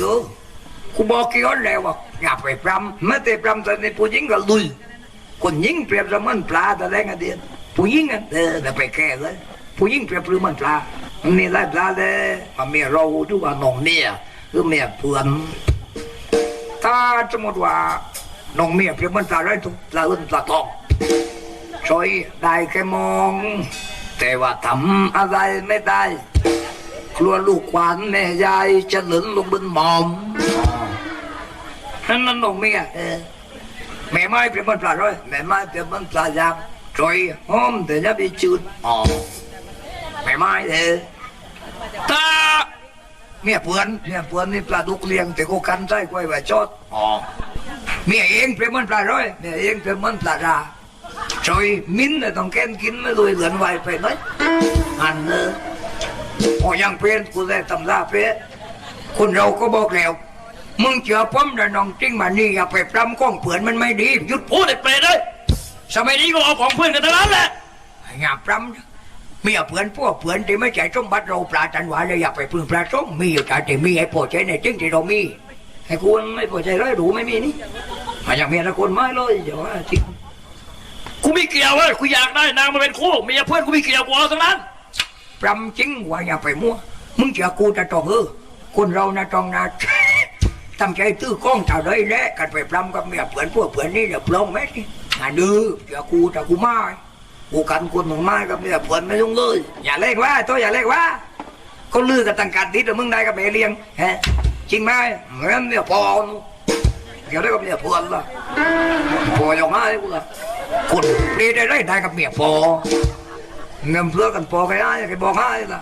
ดูกูบอกกี่คนแล้วว่าอย่าไปปรำไม่แต่ปรำแต่ในผู้หญิงก็ลุยคนหญิงเปรียบเสมือนปลาแต่แรงอเดียนผู้หญิงอะเออแต่ไปแก่เลยผู้หญิงเปรียบเสมือนปลานมีหลายปลาเลยมันมียเราดูว่าน้องเมียหรือเมียเพื่อนถ้าสมมติว่าน้องเมียเปรียบเหมือนปลาไรทุกปลาอื่นปลาทองช่วยได้แค่มอง แต่ว่าทำอะไรไม่ได้ กลัวลูกหวานแม่ยายจะหล่นลงบนหมอมนั่นนั่นน้องเมียเออแม่ไม้เปรียบเหมือนปลาไรแม่ไม้เปรียบเหมือนปลายางช่วยหอมแต่อย่าไปจืดอ๋อแม่ไม้เออถ้าเมียเพื่อนเมียเพื่อนนี่ปลาดุกเลี้ยงแต่กูกันใจกล้วยไว้จอดอ๋อเมียเองเปรียบเหมันปลาร้อยเมียเองเปรียบเหมันปลาราชอยมิ้นท์น่ะต้องแก้นกินไม่รวยเหลือนไวไปไหมอันเนอะพอยังเป็นกูได้ตำราเป๊ะคนเราก็บอกแล้ว มึงเจอป้อมแต่น้องจริงมานี่อย่าไปปรำก้องเผื่อนมันไม่ดีหยุดพูดไอ้เปรตเลยสมัยนี้ก็เอาของเพื่อนกันทั้งนั้นแหละอย่าปรำเมียเพื่อนพวกเพื่อนที่ไม่ใช่สมบัติเราปลาจันหวานเลยอยากไปพึ่งปลาส้มมีอยู่แต่ที่มีไอ้พอใจในจริงที่เรามีไอ้คุณไม่พอใจร้อยดูไม่มีนี่มาอย่างเมียตะคนไม่เลยเดี๋ยวว่าจริงกูไม่เกี่ยวเว้ยกูอยากได้นางมาเป็นคู่เมียเพื่อนกูไม่เกี่ยวกูเอาทั้งนั้น ปรำจริงว่าอย่าไปมั่วมึงเจอกูจะตองเออคนเรานะตองนะทำใจตื้อกล้องเท่าไรแหละกันไปปรำกับเมียเพื่อนพวกเพื่อนนี่เดี๋ยวปลงไหมนี่อะดื้อเจอกูแต่กูไม่กูกันคนหนึ่งไม้กับเมียเพื่อนไม่ต้องเลยอย่าเล่นว่าตัวอย่าเล่นว่าเขาลือกันต่างกันดิแต่มึงได้กับแม่เลี้ยงฮะจริงไหมเหมือนเนี่ยพอนเดี๋ยวได้กับเมียพวนละพออย่างง่ายกูละคนเปรีได้ได้ได้กับเมียพอ เงินเพื่อกันพอกใครได้ใครบอกให้ละ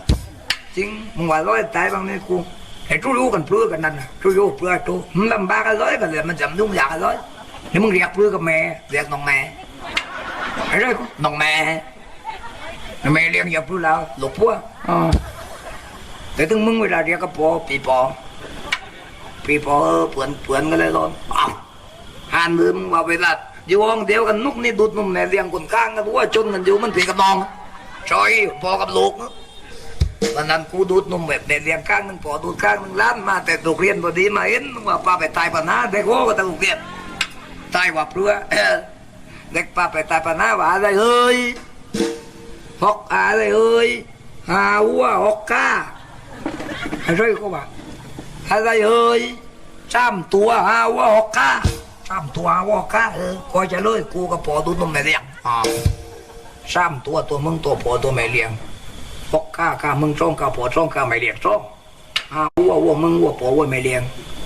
จริงมึงว่าร้อยตายบางนี่กูไอ้ทุรู้กันเพื่อกันนั่นน่ะทุรู้เพื่อทุมันลำบากกันร้อยกันเลยมันจำยุ่งยากกันร้อยนี่มึงเรียกเพื่อกับแม่เรียกน้องแม่ไอ้เรื่องน้องแม่น้องแม่เลี้ยงอย่าเพื่อแล้วหลบพวกแต่ถึงมึงเวลาเรียกก็พอปีปอปีปอเออเปื่อนเปื่อนกันเลยร้อนอ้าวหันมือมึงว่าเวลาอยู่ห้องเดียวกันนุกนี่ดูดนุ่มแม่เลี้ยงคนข้างกันว่าจนกันอยู่มันผีกับน้อง ชอยพอกับลูกวันนั้นกูดูดนมแบบแม่เลี้ยงข้างนึงพอดูดข้างนึงล้านมาแต่ตกเรียนพอดีมาเห็นว่าป้าไปตายปัญหาเด็กโง่ก็ต้องเรียนตายว่าเพื่อเด็กป้าไปตายปัญหาว่าอะไรเอ้ยหอกอะไรเอ้ยหาวัวหอกก้าอะไรก็ว่าอะไรเอ้ยจ้ำตัวหาว่าหอกก้าจ้ำตัวหาว่าหอกก้าเออคอยจะเลยกูกับพอดูตัวแม่เลี้ยงอ่าจ้ำตัวตัวมึงตัวพอตัวแม่เลี้ยงหอกก้าก้ามึงจ้องก้าพอจ้องก้าแม่เลี้ยงจ้องหาวัววัวมึงวัวพอวัวแม่เลี้ยง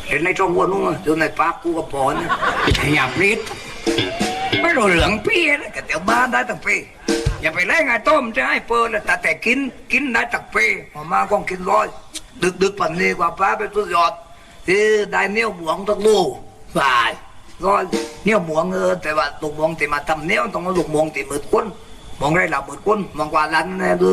เห็นในจ้องวัวนุ่งอยู่ในปากกูกับพอนะไม่ใช่หยาบนิดไม่รู้เหลืองพี่นะแต่เดี๋ยวบ้านได้ตั้งปีอย่าไปแล่งไอ้ต้มจะให้เปิดเลยแต่แต่กินกินได้ตั้งปีออกมาก็กินร้อย ดึกดึกปันนี้กว่าป้าไปสุดยอดที่ได้เนี้ยหวงตักลูกบายก็เนี้ยหวงเออแต่ว่าลูกหวงที่มาทำเนี้ยต้องลูกหวงที่มืดก้นมองได้หลับมืดก้น มองกว่าลันนะดู